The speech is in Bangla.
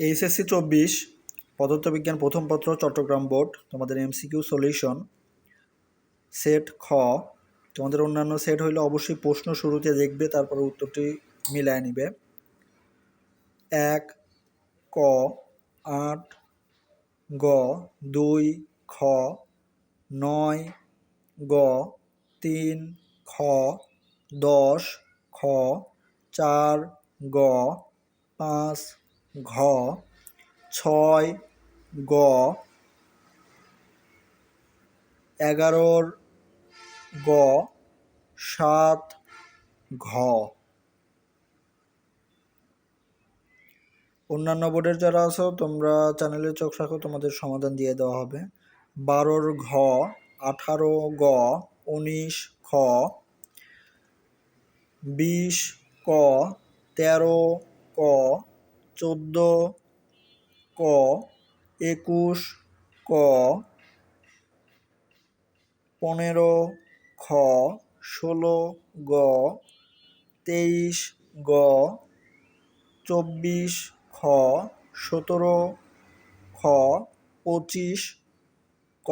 এইচএসসি চব্বিশ, পদার্থবিজ্ঞান প্রথম পত্র, চট্টগ্রাম বোর্ড, তোমাদের এমসিকিউ সলিউশন, সেট খ। তোমাদের অন্যান্য সেট হইলে অবশ্যই প্রশ্ন শুরুতে দেখবে, তারপরে উত্তরটি মিলায় নিবে। এক, ক, আট, গ, দুই, খ, নয়, গ, তিন, খ, দশ, খ, চার, গ, পাঁচ ঘ, ছয়, গ, এগারোর গ, সাত, ঘ। অন্যান্য বোর্ডের যারা আছো, তোমরা চ্যানেলে চোখ রাখো, তোমাদের সমাধান দিয়ে দেওয়া হবে। বারোর ঘ, আঠারো গ, উনিশ খ, বিশ ক, তেরো ক চোদ্দ ক, একুশ ক, পনেরো খ, ষোলো গ, তেইশ গ, চব্বিশ খ, সতেরো খ, পঁচিশ ক।